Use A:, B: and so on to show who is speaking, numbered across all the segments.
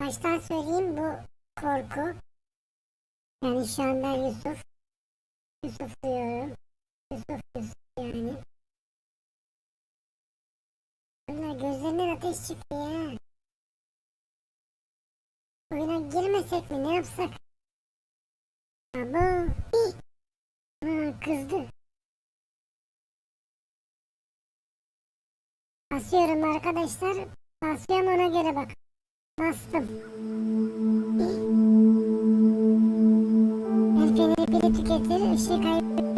A: Baştan söyleyeyim bu korku. Yani şu an ben Yusuf. Yusuf diyorum. Yusuf Yusuf yani. Valla gözlerinden ateş çıkıyor ya. Oyuna girmesek mi ne yapsak? Abo. Ha, kızdı. Basıyorum arkadaşlar. Basıyorum ona göre bak. Bastım. El feneri pili tüketir, ışığı kaybeder.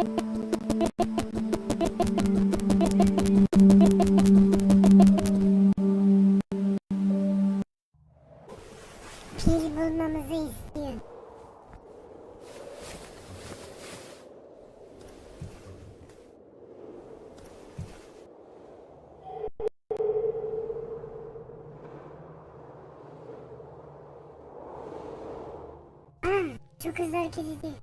A: Çok hızlı hareket ediyor.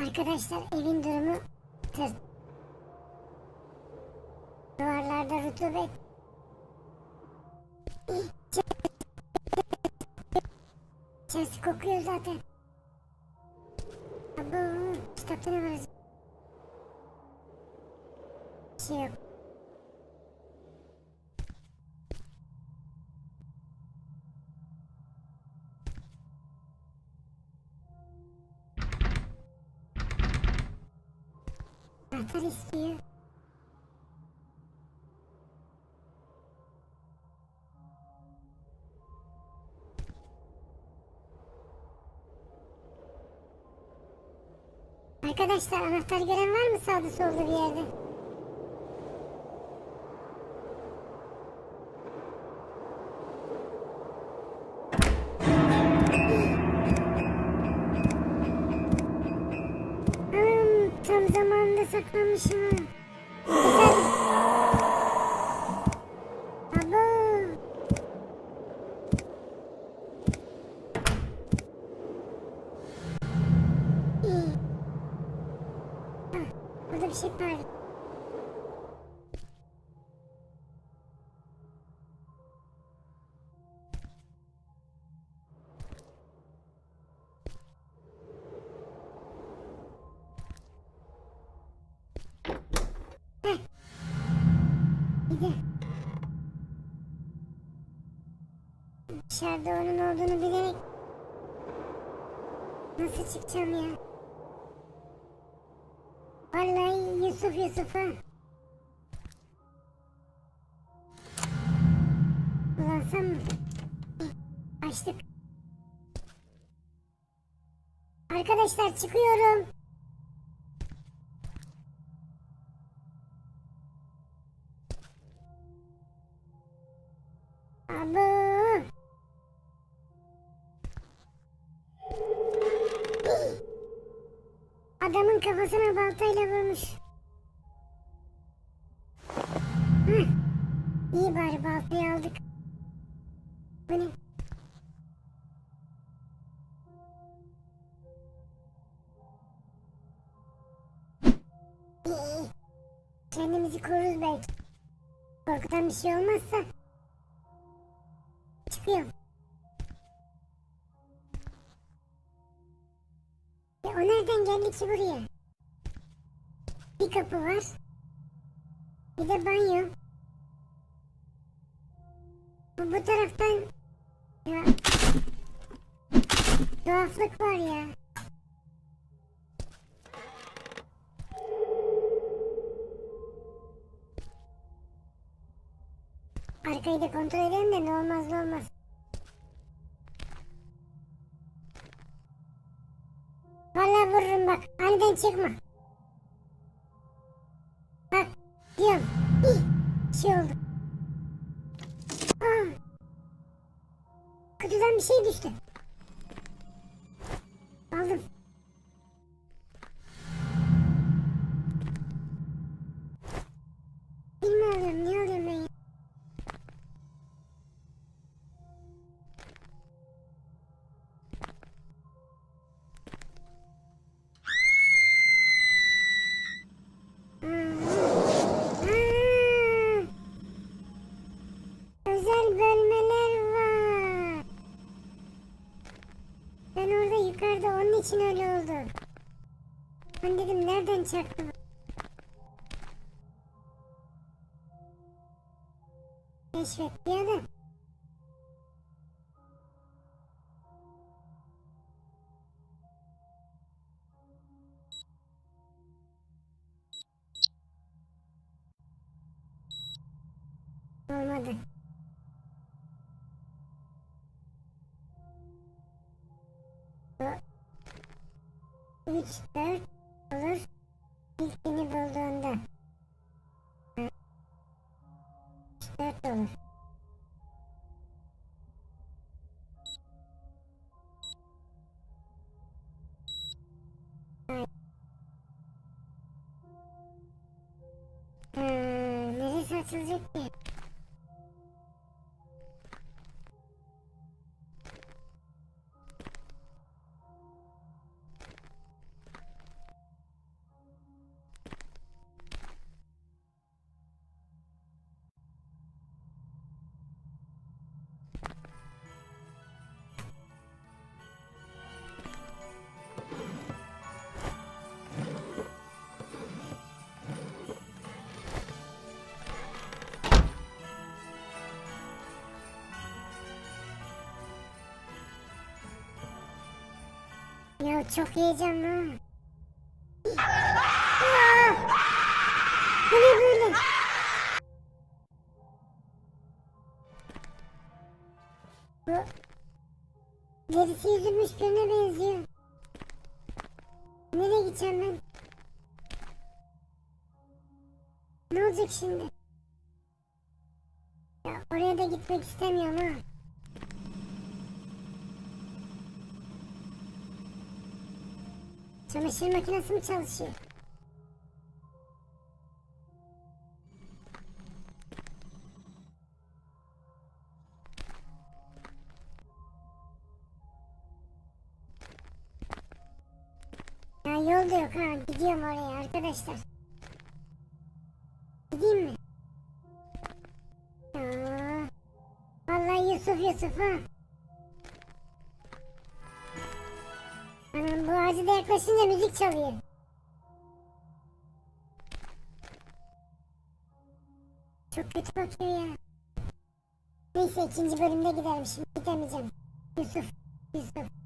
A: Arkadaşlar evin durumu tır. Duvarlarda rutubet. İçerisi kokuyor zaten. Abo, kitapta ne var? acaba? Bir şey yok. Anahtar istiyor. Arkadaşlar anahtar gören var mı sağda solda bir yerde? Anam tam zamanında saklanmışım dışarıda onun olduğunu bilerek nasıl çıkacağım ya? Vallahi Yusuf Yusuf ha. Kullansam mı? Açtık. Arkadaşlar çıkıyorum. Adamın kafasına baltayla vurmuş. Hı. İyi bari baltayı aldık. Bu ne? Kendimizi koruruz belki. Korkudan bir şey olmazsa. Çıkıyorum. Ya o nereden geldi ki buraya? Bir kapı var. Bir de banyo. Bu, bu taraftan... Ya... Tuhaflık var ya. Arkayı da kontrol edelim de ne olmaz ne olmaz. Vallahi vururum bak. Aniden çıkma. Bak diyorum. Hih, bir şey oldu. Aa. Kutudan bir şey düştü. Ben dedim nereden çaktı? Keşfet diyor da. Olmadı. Bu 3, 4 olur. İlkini bulduğunda. 3, 4 olur. Ay. Ha, neresi açılacak ki? Ya çok heyecanlı. Aa! Bu ne böyle? Bu derisi yüzülmüş birine benziyor. Nereye gideceğim ben? Ne olacak şimdi? Ya oraya da gitmek istemiyorum ha. Çamaşır makinesi mi çalışıyor? Ya yol da yok ha. Gidiyorum oraya arkadaşlar. Gideyim mi? Ya. Vallahi Yusuf Yusuf ha. Anam bu ağacı da yaklaşınca müzik çalıyor. Çok kötü bakıyor ya. Neyse ikinci bölümde giderim şimdi gidemeyeceğim. Yusuf, Yusuf.